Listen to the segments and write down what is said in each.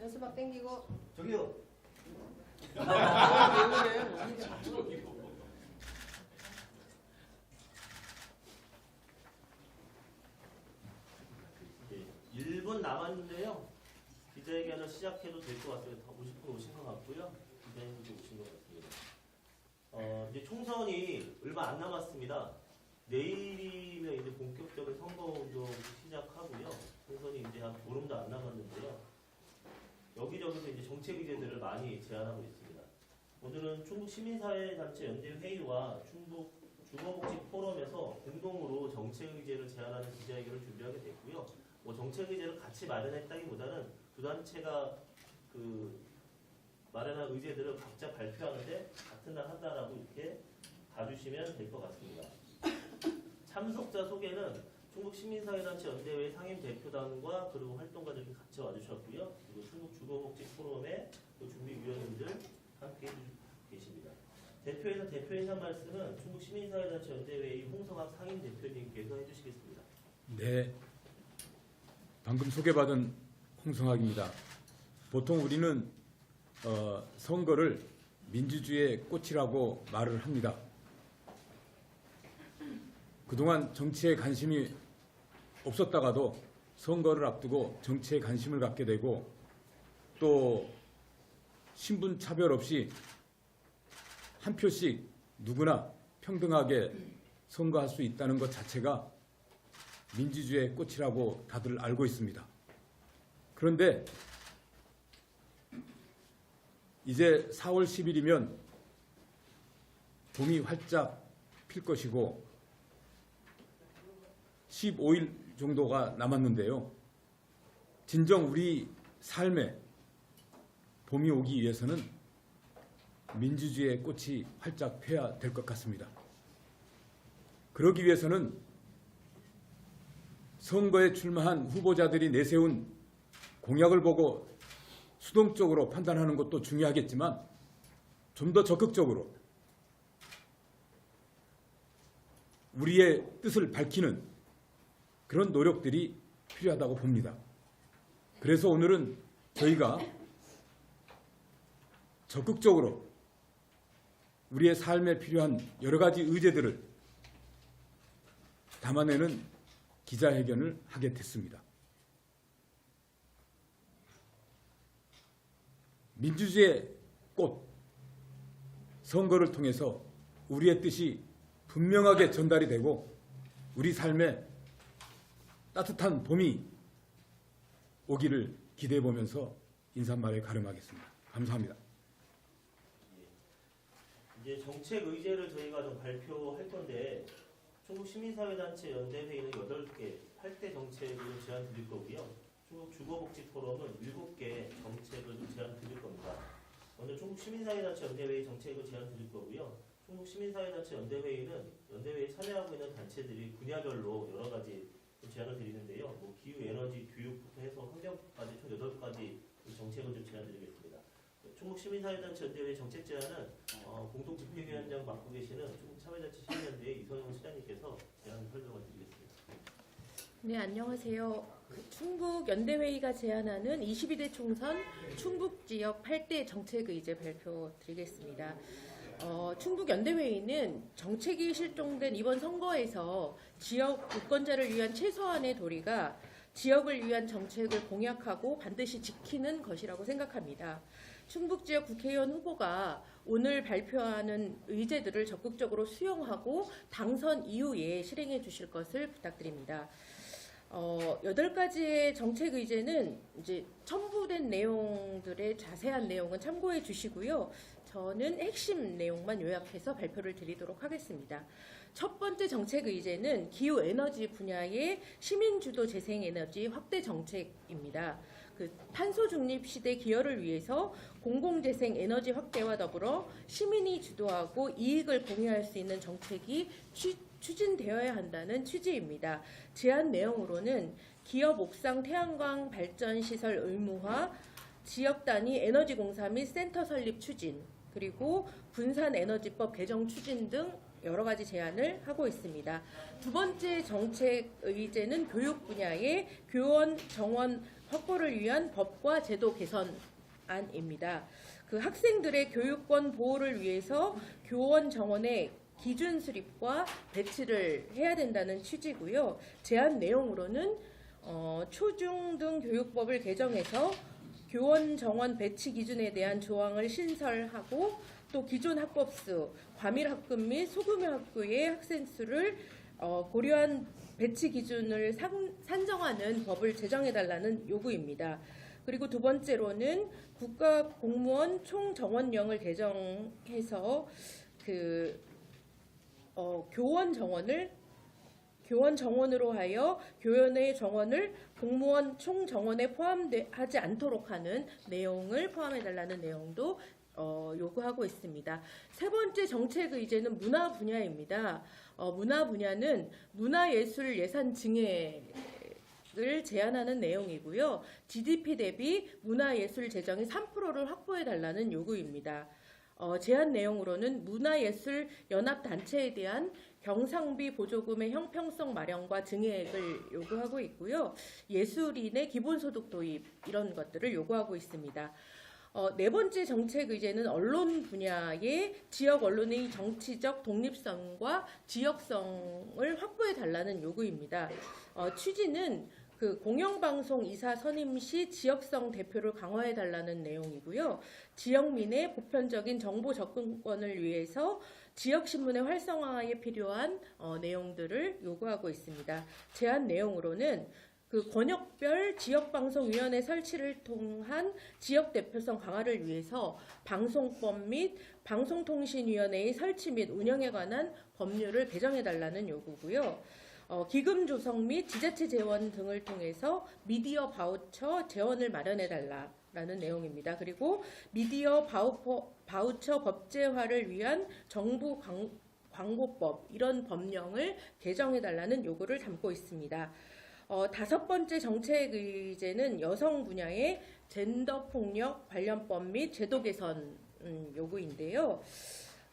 연수막 땡기고 저기요. 예, 1분 남았는데요. 기자회견을 시작해도 될 것 같아요. 다 50분 오신 것 같고요. 기자님들이 오신 것 같습니다. 어, 이제 총선이 얼마 안 남았습니다. 내일이면 이제 본격적인 선거운동 시작하고요. 총선이 이제 한 보름도 안 남았는데요. 여기저기서 이제 정책 의제들을 많이 제안하고 있습니다. 오늘은 충북 시민사회단체 연대 회의와 충북 주거복지 포럼에서 공동으로 정책 의제를 제안하는 기자회견을 준비하게 됐고요. 뭐 정책 의제를 같이 마련했다기보다는 두 단체가 그 마련한 의제들을 각자 발표하는데 같은 날 한다라고 이렇게 봐주시면 될 것 같습니다. 참석자 소개는 충북 시민사회단체 연대회 상임 대표단과 그리고 활동가들이 같이 와주셨고요. 그리고 충북 주거복지 포럼의 또 준비위원님들 함께 계십니다. 대표에서 대표 인사 말씀은 충북 시민사회단체 연대회의 홍성학 상임 대표님께서 해주시겠습니다. 네. 방금 소개받은 홍성학입니다. 보통 우리는 어, 선거를 민주주의의 꽃이라고 말을 합니다. 그동안 정치에 관심이 없었다가도 선거를 앞두고 정치에 관심을 갖게 되고 또 신분 차별 없이 한 표씩 누구나 평등하게 선거할 수 있다는 것 자체가 민주주의의 꽃이라고 다들 알고 있습니다. 그런데 이제 4월 10일이면 봄이 활짝 필 것이고 15일 정도가 남았는데요. 진정 우리 삶에 봄이 오기 위해서는 민주주의의 꽃이 활짝 펴야 될 것 같습니다. 그러기 위해서는 선거에 출마한 후보자들이 내세운 공약을 보고 수동적으로 판단하는 것도 중요하겠지만 좀 더 적극적으로 우리의 뜻을 밝히는 그런 노력들이 필요하다고 봅니다. 그래서 오늘은 저희가 적극적으로 우리의 삶에 필요한 여러 가지 의제들을 담아내는 기자회견을 하게 됐습니다. 민주주의의 꽃, 선거를 통해서 우리의 뜻이 분명하게 전달이 되고 우리 삶에 따뜻한 봄이 오기를 기대해 보면서 인사말에 가름하겠습니다. 감사합니다. 이제 정책 의제를 저희가 좀 발표할 건데 충북 시민사회단체 연대회의는 8개, 8대 정책을 제안 드릴 거고요. 충북 주거복지 포럼은 7개 정책을 좀 제안 드릴 겁니다. 먼저 충북 시민사회단체 연대회의 정책을 제안 드릴 거고요. 충북 시민사회단체 연대회의는 연대회에 참여하고 있는 단체들이 분야별로 여러 가지 좀 제안을 드리는데요. 뭐 기후, 에너지, 교육부터 해서 환경까지 총 8가지 정책을 좀 제안 드리겠습니다. 충북 시민사회단체 연대회 정책 제안은 어, 공동 집행위원장 맡고 계시는 충북 참여자치 시민연대회 이선영 시장님께서 제안 설명을 드리겠습니다. 네 안녕하세요. 그 충북 연대회의가 제안하는 22대 총선 충북 지역 8대 정책 의제 발표 드리겠습니다. 어, 충북 연대회의는 정책이 실종된 이번 선거에서 지역 유권자를 위한 최소한의 도리가 지역을 위한 정책을 공약하고 반드시 지키는 것이라고 생각합니다. 충북 지역 국회의원 후보가 오늘 발표하는 의제들을 적극적으로 수용하고 당선 이후에 실행해 주실 것을 부탁드립니다. 어, 여덟 가지의 정책 의제는 이제 첨부된 내용들의 자세한 내용은 참고해 주시고요. 저는 핵심 내용만 요약해서 발표를 드리도록 하겠습니다. 첫 번째 정책 의제는 기후 에너지 분야의 시민 주도 재생 에너지 확대 정책입니다. 그 탄소 중립 시대 기여를 위해서 공공 재생 에너지 확대와 더불어 시민이 주도하고 이익을 공유할 수 있는 정책이 취, 추진되어야 한다는 취지입니다. 제안 내용으로는 기업 옥상 태양광 발전 시설 의무화, 지역 단위 에너지 공사 및 센터 설립 추진, 그리고 분산 에너지법 개정 추진 등 여러 가지 제안을 하고 있습니다. 두 번째 정책 의제는 교육 분야의 교원, 정원 확보를 위한 법과 제도 개선안입니다. 그 학생들의 교육권 보호를 위해서 교원 정원의 기준 수립과 배치를 해야 된다는 취지고요. 제안 내용으로는 어, 초중등 교육법을 개정해서 교원 정원 배치 기준에 대한 조항을 신설하고 또 기존 학법수, 과밀 학급 및 소규모 학교의 학생 수를 어, 고려한 배치 기준을 상- 산정하는 법을 제정해달라는 요구입니다. 그리고 두 번째로는 국가 공무원 총 정원령을 개정해서 그 어, 교원 정원을 교원 정원으로 하여 교원의 정원을 공무원 총 정원에 포함하지 않도록 하는 내용을 포함해달라는 내용도 어, 요구하고 있습니다. 세 번째 정책 의제는 문화 분야입니다. 어, 문화 분야는 문화예술 예산 증액 을 제한하는 내용이고요. GDP 대비 문화예술 재정의 3%를 확보해 달라는 요구입니다. 어, 제한 내용으로는 문화예술 연합 단체에 대한 경상비 보조금의 형평성 마련과 증액을 요구하고 있고요. 예술인의 기본소득 도입 이런 것들을 요구하고 있습니다. 어, 네 번째 정책 의제는 언론 분야의 지역 언론의 정치적 독립성과 지역성을 확보해 달라는 요구입니다. 어, 취지는 그 공영방송 이사 선임 시 지역성 대표를 강화해 달라는 내용이고요. 지역민의 보편적인 정보 접근권을 위해서 지역 신문의 활성화에 필요한 어, 내용들을 요구하고 있습니다. 제안 내용으로는 그 권역별 지역방송위원회 설치를 통한 지역 대표성 강화를 위해서 방송법 및 방송통신위원회의 설치 및 운영에 관한 법률을 개정해 달라는 요구고요. 어, 기금 조성 및 지자체 재원 등을 통해서 미디어 바우처 재원을 마련해 달라 라는 내용입니다. 그리고 미디어 바우퍼, 바우처 법제화를 위한 정부 광, 광고법 이런 법령을 개정해 달라는 요구를 담고 있습니다. 어, 다섯 번째 정책 의제는 여성 분야의 젠더 폭력 관련법 및 제도 개선 음, 요구인데요.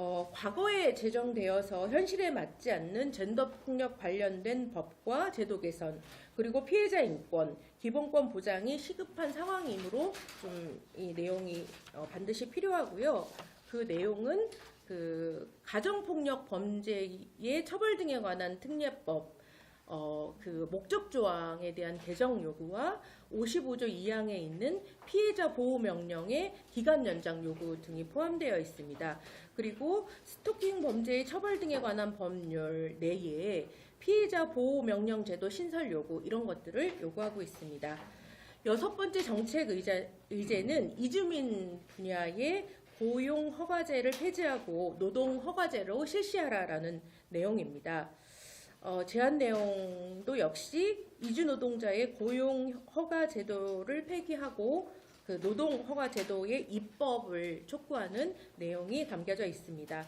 어, 과거에 제정되어서 현실에 맞지 않는 젠더 폭력 관련된 법과 제도 개선 그리고 피해자 인권, 기본권 보장이 시급한 상황이므로 좀 이 내용이 어, 반드시 필요하고요. 그 내용은 그 가정폭력 범죄의 처벌 등에 관한 특례법 어, 그 목적 조항에 대한 개정 요구와 55조 2항에 있는 피해자 보호 명령의 기간 연장 요구 등이 포함되어 있습니다. 그리고 스토킹 범죄의 처벌 등에 관한 법률 내에 피해자 보호 명령 제도 신설 요구 이런 것들을 요구하고 있습니다. 여섯 번째 정책 의제, 의제는 이주민 분야의 고용 허가제를 폐지하고 노동 허가제로 실시하라라는 내용입니다. 어, 제안 내용도 역시 이주 노동자의 고용 허가 제도를 폐기하고 그 노동 허가 제도의 입법을 촉구하는 내용이 담겨져 있습니다.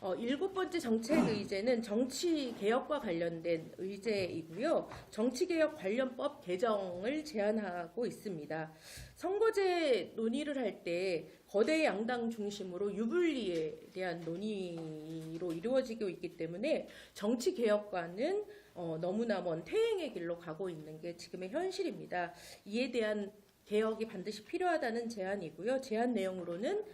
어, 일곱 번째 정책 의제는 정치 개혁과 관련된 의제이고요. 정치 개혁 관련법 개정을 제안하고 있습니다. 선거제 논의를 할 때 거대 양당 중심으로 유불리에 대한 논의로 이루어지고 있기 때문에 정치 개혁과는 어, 너무나 먼 퇴행의 길로 가고 있는 게 지금의 현실입니다. 이에 대한 개혁이 반드시 필요하다는 제안이고요. 제안 내용으로는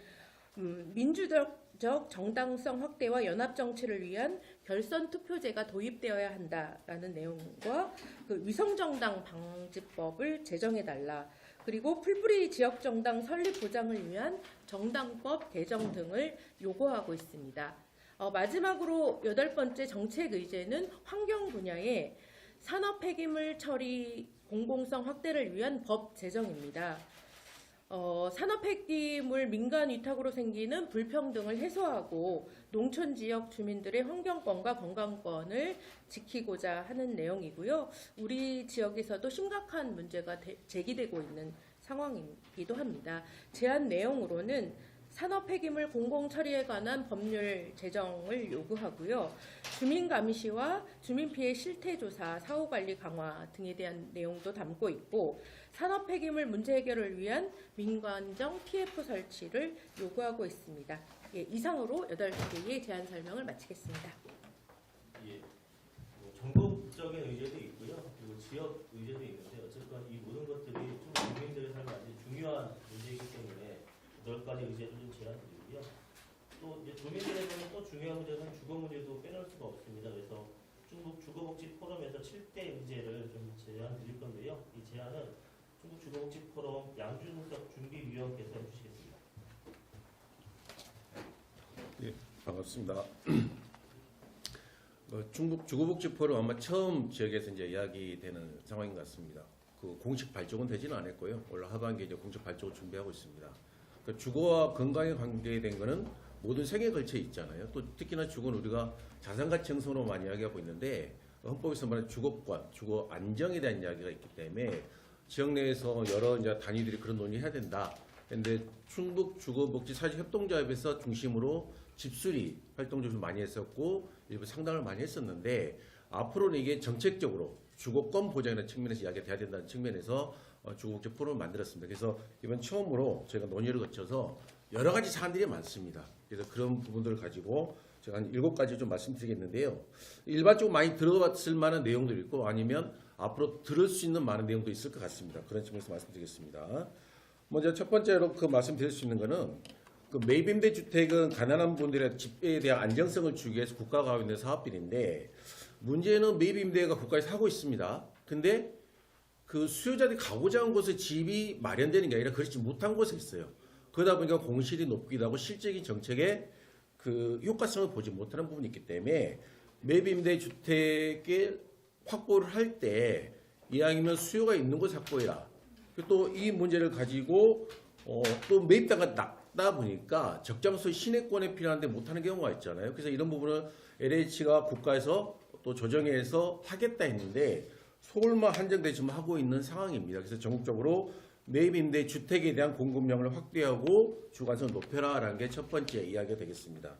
음, 민주적 정당성 확대와 연합 정치를 위한 결선 투표제가 도입되어야 한다라는 내용과 그 위성 정당 방지법을 제정해 달라. 그리고 풀뿌리 지역 정당 설립 보장을 위한 정당법 개정 등을 요구하고 있습니다. 어, 마지막으로 여덟 번째 정책 의제는 환경 분야의 산업 폐기물 처리 공공성 확대를 위한 법 제정입니다. 어, 산업 폐기물 민간 위탁으로 생기는 불평등을 해소하고 농촌 지역 주민들의 환경권과 건강권을 지키고자 하는 내용이고요. 우리 지역에서도 심각한 문제가 대- 제기되고 있는 상황이기도 합니다. 제안 내용으로는 산업 폐기물 공공 처리에 관한 법률 제정을 요구하고요. 주민 감시와 주민 피해 실태 조사, 사후 관리 강화 등에 대한 내용도 담고 있고 산업 폐기물 문제 해결을 위한 민관정 TF 설치를 요구하고 있습니다. 예, 이상으로 8개의 제안 설명을 마치겠습니다. 예, 뭐 전국적인 의제도 있고요. 그리고 지역 의제도 있는데 어쨌건 이 모든 것들이 가지 의제를 좀 제안드리고요. 또 이제 주민들에게는 또 중요한 문제는 주거 문제도 빼놓을 수가 없습니다. 그래서 중국 주거복지 포럼에서 7대 의제를 좀 제안 드릴 건데요. 이 제안은 중국 주거복지 포럼 양준석 준비위원께서 해주시겠습니다. 반갑습니다. 어, 중국 주거복지 포럼 아마 처음 지역에서 이제 이야기되는 상황인 것 같습니다. 그 공식 발족은 되지는 않았고요. 올 하반기에 이제 공식 발족을 준비하고 있습니다. 그 주거와 건강에 관계된 거는 모든 생에 걸쳐 있잖아요. 또 특히나 주거는 우리가 자산 가치 형성으로 많이 이야기하고 있는데 헌법에서 말하는 주거권, 주거 안정에 대한 이야기가 있기 때문에 지역 내에서 여러 이제 단위들이 그런 논의해야 된다. 근데 충북 주거복지 사회협동조합에서 중심으로 집수리 활동을 좀 많이 했었고 일부 상담을 많이 했었는데 앞으로는 이게 정책적으로 주거권 보장이라는 측면에서 이야기가 돼야 된다는 측면에서 어, 주거복지 포럼을 만들었습니다. 그래서 이번 처음으로 저희가 논의를 거쳐서 여러 가지 사안들이 많습니다. 그래서 그런 부분들을 가지고 제가 한 일곱 가지 좀 말씀드리겠는데요. 일반적으로 많이 들어봤을 만한 내용도 있고 아니면 앞으로 들을 수 있는 많은 내용도 있을 것 같습니다. 그런 측면에서 말씀드리겠습니다. 먼저 첫 번째로 그 말씀드릴 수 있는 거는 그 매입임대 주택은 가난한 분들의 집에 대한 안정성을 주기 위해서 국가가 하고 있는 사업들인데 문제는 매입임대가 국가에서 하고 있습니다. 근데 그 수요자들이 가고자 하는 곳에 집이 마련되는 게 아니라 그렇지 못한 곳에 있어요. 그러다 보니까 공실이 높기도 하고 실질적인 정책의 그 효과성을 보지 못하는 부분이 있기 때문에 매입임대 주택을 확보를 할 때 이왕이면 수요가 있는 곳 확보해라. 또 이 문제를 가지고 어, 또 매입자가 낮다 보니까 적정소의 시내권에 필요한데 못하는 경우가 있잖아요. 그래서 이런 부분을 LH가 국가에서 또 조정해서 하겠다 했는데 서울만 한정되지만 하고 있는 상황입니다. 그래서 전국적으로 매입임대 주택에 대한 공급량을 확대하고 주관성을 높여라라는 게 첫 번째 이야기가 되겠습니다.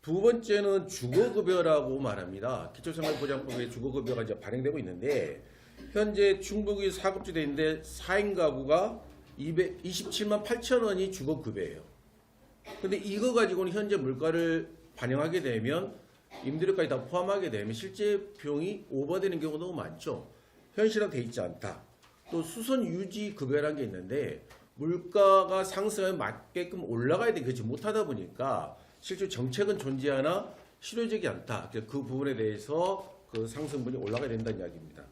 두 번째는 주거급여라고 말합니다. 기초생활보장법에 주거급여가 이제 발행되고 있는데 현재 충북이 사급지 돼 있는데 4인 가구가 227만 8천 원이 주거급여예요. 근데 이거 가지고는 현재 물가를 반영하게 되면 임대료까지 다 포함하게 되면 실제 비용이 오버되는 경우가 너무 많죠. 현실화돼 있지 않다. 또 수선 유지 급여라는 게 있는데 물가가 상승에 맞게끔 올라가야 되지 못하다 보니까 실제 정책은 존재하나 실효적이 않다. 그 부분에 대해서 그 상승분이 올라가야 된다는 이야기입니다.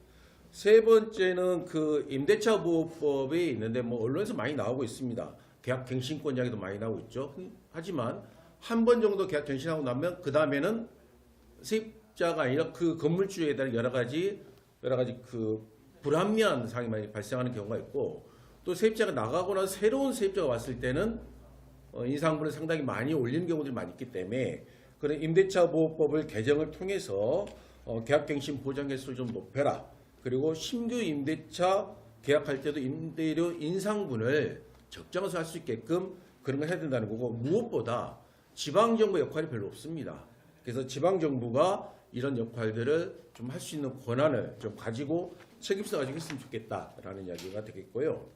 세 번째는 그 임대차 보호법에 있는데 뭐 언론에서 많이 나오고 있습니다. 계약 갱신권 이야기도 많이 나오고 있죠. 하지만 한 번 정도 계약 갱신하고 나면 그 다음에는 세입자가 아니라 그 건물주에 대한 여러 가지 여러 가지 그 불합리한 상황이 많이 발생하는 경우가 있고 또 세입자가 나가고 나서 새로운 세입자가 왔을 때는 어, 인상분을 상당히 많이 올리는 경우들이 많이 있기 때문에 그런 임대차 보호법을 개정을 통해서 어, 계약갱신 보장 횟수를 좀 높여라. 그리고 신규 임대차 계약할 때도 임대료 인상분을 적정해서 할수 있게끔 그런 걸 해야 된다는 거고 무엇보다 지방정부 역할이 별로 없습니다. 그래서 지방 정부가 이런 역할들을 좀 할 수 있는 권한을 좀 가지고 책임서 가지고 했으면 좋겠다라는 이야기가 되겠고요.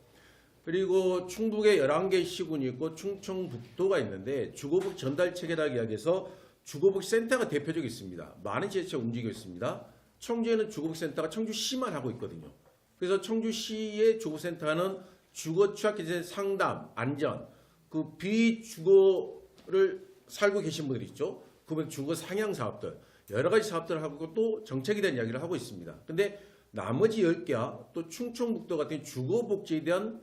그리고 충북에 11개 시군이 있고 충청북도가 있는데 주거복 전달 체계라고 이야기해서 주거복 센터가 대표적으로 있습니다. 많은 지자체가 움직이고 있습니다. 청주에는 주거복 센터가 청주시만 하고 있거든요. 그래서 청주시의 주거센터는 주거 취약기제 상담, 안전, 그 비주거를 살고 계신 분들 있죠. 그분 주거 상향 사업들, 여러 가지 사업들을 하고 또 정책에 대한 이야기를 하고 있습니다. 근데 나머지 10개야 또 충청북도 같은 주거복지에 대한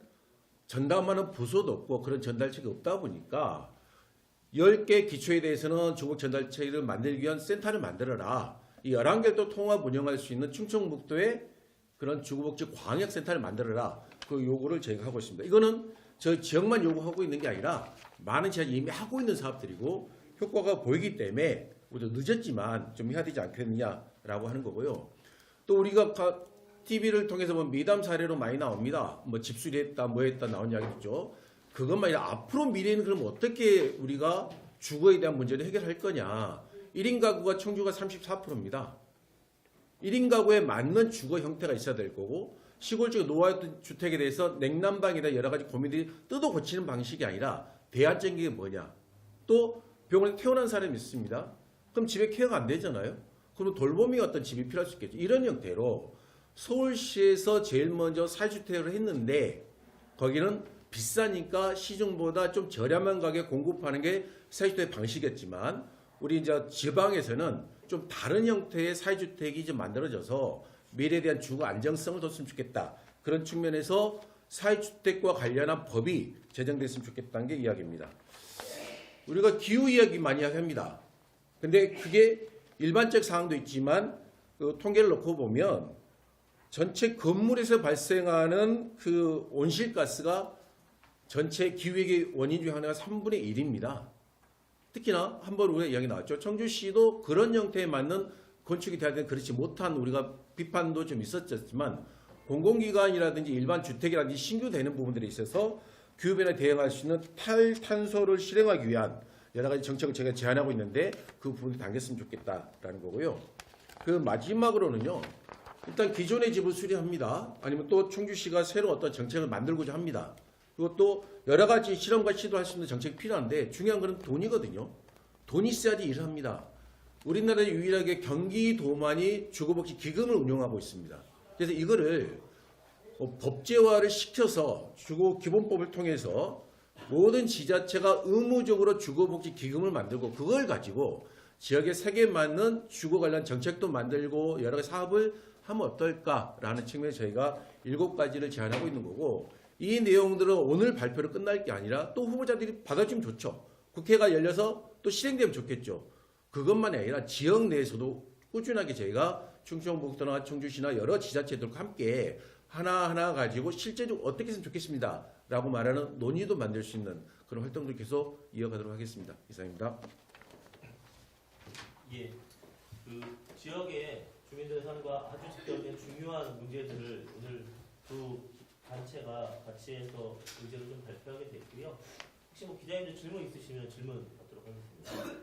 전담하는 부서도 없고 그런 전달책이 없다 보니까 10개 기초에 대해서는 주거 전달체를 만들기 위한 센터를 만들어라. 이 11개를 또 통합 운영할 수 있는 충청북도에 그런 주거복지 광역센터를 만들어라. 그 요구를 저희가 하고 있습니다. 이거는 저 지역만 요구하고 있는 게 아니라 많은 지역이 이미 하고 있는 사업들이고 효과가 보이기 때문에 우리도 늦었지만 좀 해야 되지 않겠느냐라고 하는 거고요. 또 우리가 TV를 통해서 뭐 미담 사례로 많이 나옵니다. 뭐 집수리했다, 뭐 했다 나온 이야기 있죠. 그것만 아니라 앞으로 미래는 그럼 어떻게 우리가 주거에 대한 문제를 해결할 거냐. 1인 가구가 청주가 34%입니다. 1인 가구에 맞는 주거 형태가 있어야 될 거고 시골 쪽 노후 주택에 대해서 냉난방이나 여러 가지 고민들이 뜯어 고치는 방식이 아니라 대안적인 게 뭐냐. 또 병원에 태어난 사람이 있습니다. 그럼 집에 케어가 안 되잖아요. 그럼 돌봄이 어떤 집이 필요할 수 있겠죠. 이런 형태로 서울시에서 제일 먼저 사주택을 했는데 거기는 비싸니까 시중보다 좀 저렴한 가격에 공급하는 게 사회주택 방식이었지만 우리 이제 지방에서는 좀 다른 형태의 사회주택이 좀 만들어져서 미래에 대한 주거 안정성을 뒀으면 좋겠다. 그런 측면에서 사회주택과 관련한 법이 제정됐으면 좋겠다는 게 이야기입니다. 우리가 기후 이야기 많이 합니다. 근데 그게 일반적 사항도 있지만 그 통계를 놓고 보면 전체 건물에서 발생하는 그 온실가스가 전체 기후위기 원인 중 하나가 3분의 1입니다. 특히나 한 번 우리가 이야기 나왔죠. 청주시도 그런 형태에 맞는 건축이 돼야 되는 그렇지 못한 우리가 비판도 좀 있었지만 공공기관이라든지 일반 주택이라든지 신규 되는 부분들에 있어서 기후변화에 대응할 수 있는 탈탄소를 실행하기 위한 여러 가지 정책을 제가 제안하고 있는데 그 부분을 당겼으면 좋겠다라는 거고요. 그 마지막으로는요. 일단 기존의 집을 수리합니다. 아니면 또 청주시가 새로 어떤 정책을 만들고자 합니다. 그것도 여러 가지 실험과 시도할 수 있는 정책이 필요한데 중요한 것은 돈이거든요. 돈이 있어야지 일을 합니다. 우리나라 유일하게 경기도만이 주거복지 기금을 운영하고 있습니다. 그래서 이거를 어, 법제화를 시켜서 주거 기본법을 통해서 모든 지자체가 의무적으로 주거복지 기금을 만들고 그걸 가지고 지역의 세계에 맞는 주거 관련 정책도 만들고 여러 가지 사업을 하면 어떨까라는 측면에 저희가 일곱 가지를 제안하고 있는 거고 이 내용들은 오늘 발표로 끝날 게 아니라 또 후보자들이 받아주면 좋죠. 국회가 열려서 또 실행되면 좋겠죠. 그것만이 아니라 지역 내에서도 꾸준하게 저희가 충청북도나 청주시나 여러 지자체들과 함께 하나하나 가지고 실제적으로 어떻게 했으면 좋겠습니다. 라고 말하는 논의도 만들 수 있는 그런 활동들 계속 이어가도록 하겠습니다. 이상입니다. 예, 그 지역의 주민들의 삶과 아주 직접적인 중요한 문제들을 오늘 두 단체가 같이 해서 의제를 좀 발표하게 됐고요. 혹시 뭐 기자님들 질문 있으시면 질문 받도록 하겠습니다.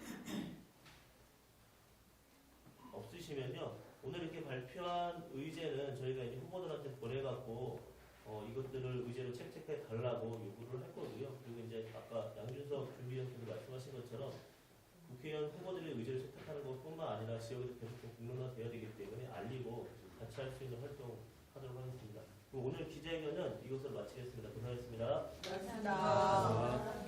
없으시면요. 오늘 이렇게 발표한 의제는 저희가 이제 후보들한테 보내갖고 어, 이것들을 의제로 채택해 달라고 요구를 했거든요. 그리고 이제 아까 양준석 준비위원께서 말씀하신 것처럼 국회의원 후보들의 의제를 채택하는 것뿐만 아니라 지역에서 계속 좀 공론화돼야 되기 때문에 알리고 같이 할 수 있는 활동 하도록 하겠습니다. 그럼 오늘 기자회견은 이것으로 마치겠습니다. 고생하셨습니다. 고맙습니다.